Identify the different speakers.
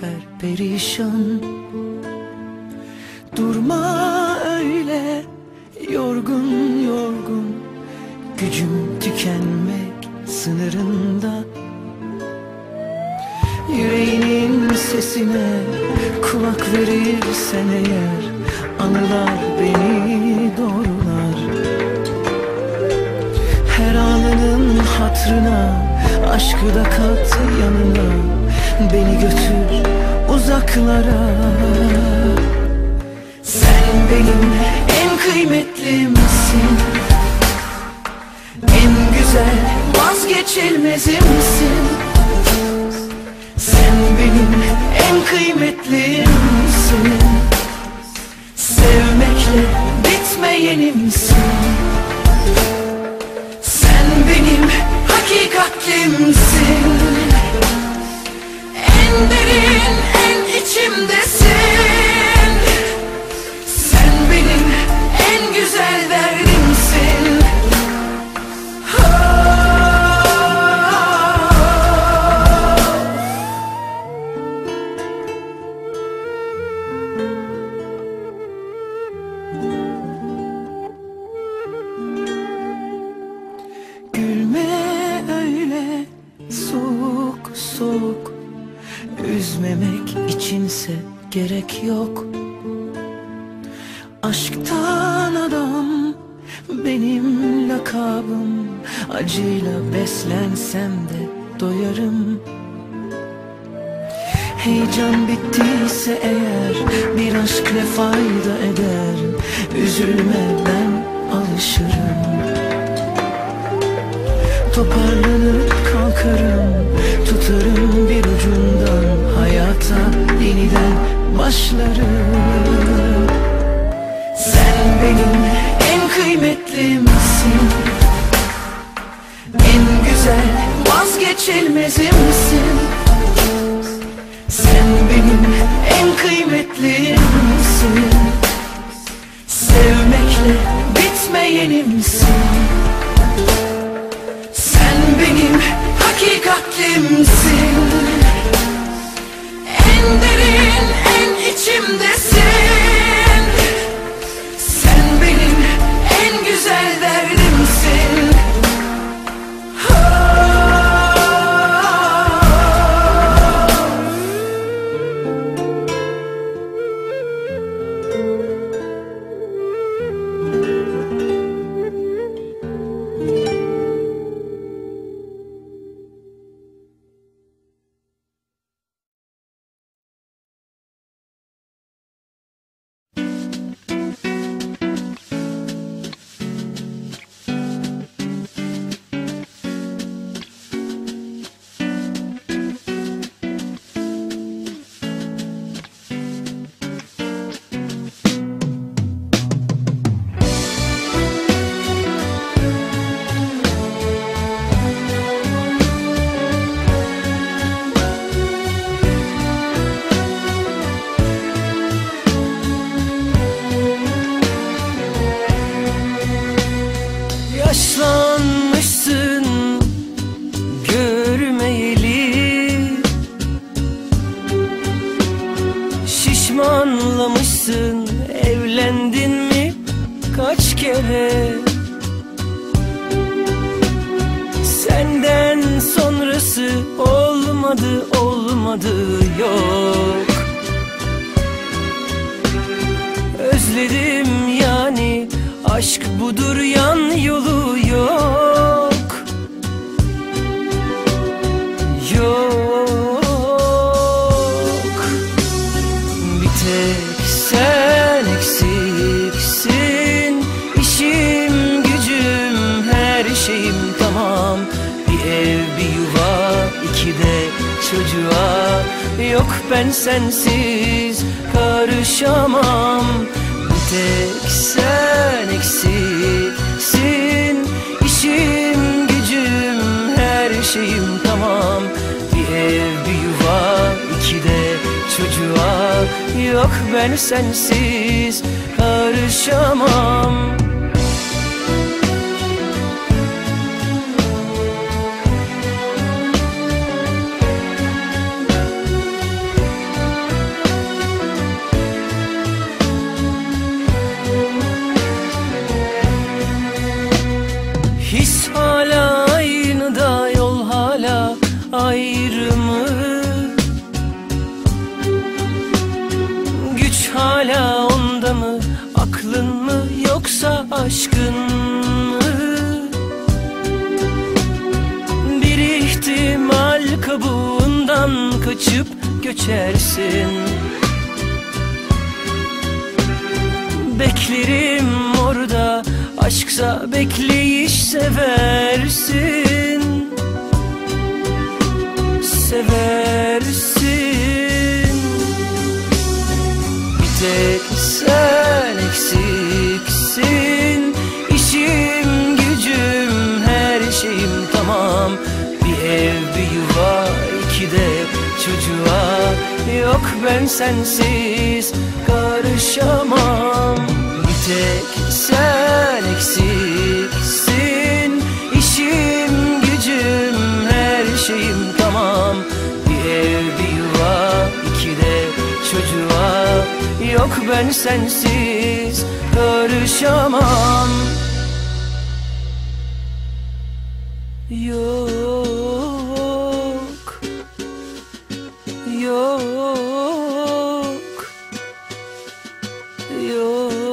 Speaker 1: perperişan Durma öyle yorgun yorgun. Gücüm tükenmek sınırında. Yüreğinin sesine kulak verirsen eğer Anılar beni doğrular. Her anının hatrına aşkı da kat yanına uzaklara Sen benim en kıymetlimsin En güzel vazgeçilmezimsin Sen benim en kıymetlimsin Sevmekle bitmeyenimsin Sen benim hakikatlimsin Gülme öyle soğuk soğuk. Üzmemek içinse gerek yok. Aşktan adam benim lakabım. Acıyla beslensem de doyarım. Heyecan bittiyse eğer bir aşk ne fayda eder. Üzülme ben alışırım Toparlanıp kalkarım. Tutarım bir ucundan Hayata yeniden başlarım. Sen benim en kıymetlimsin. En güzel vazgeçilmezimsin. Sen benim en kıymetlimsin. Sevmekle bitmeyenimsin hakikatlimsin En derin en içimdesin Şişmanlamışsın evlendin mi? Kaç kere? Senden sonrası olmadı olmadı yok. Özledim yani. Aşk budur yan yolu Yok çocuğa. Yok ben sensiz karışamam. Bir tek sen eksiksin İşim gücüm her şeyim tamam. Bir ev bir yuva iki de çocuğa. Yok ben sensiz karışamam hala aynı da yol hala ayrımı. Güç hala onda mı aklın mı yoksa aşkın mı? Bir ihtimal kabuğundan kaçıp göçersin. Beklerim orada Aşksa bekleyiş seversin. Seversin. Bir tek sen eksiksin. İşim gücüm her şeyim tamam. Bir ev bir yuva iki de çocuğa. Yok ben sensiz karışamam. Bir tek sen yok ben sensiz karışamam. Yok Yok Yok.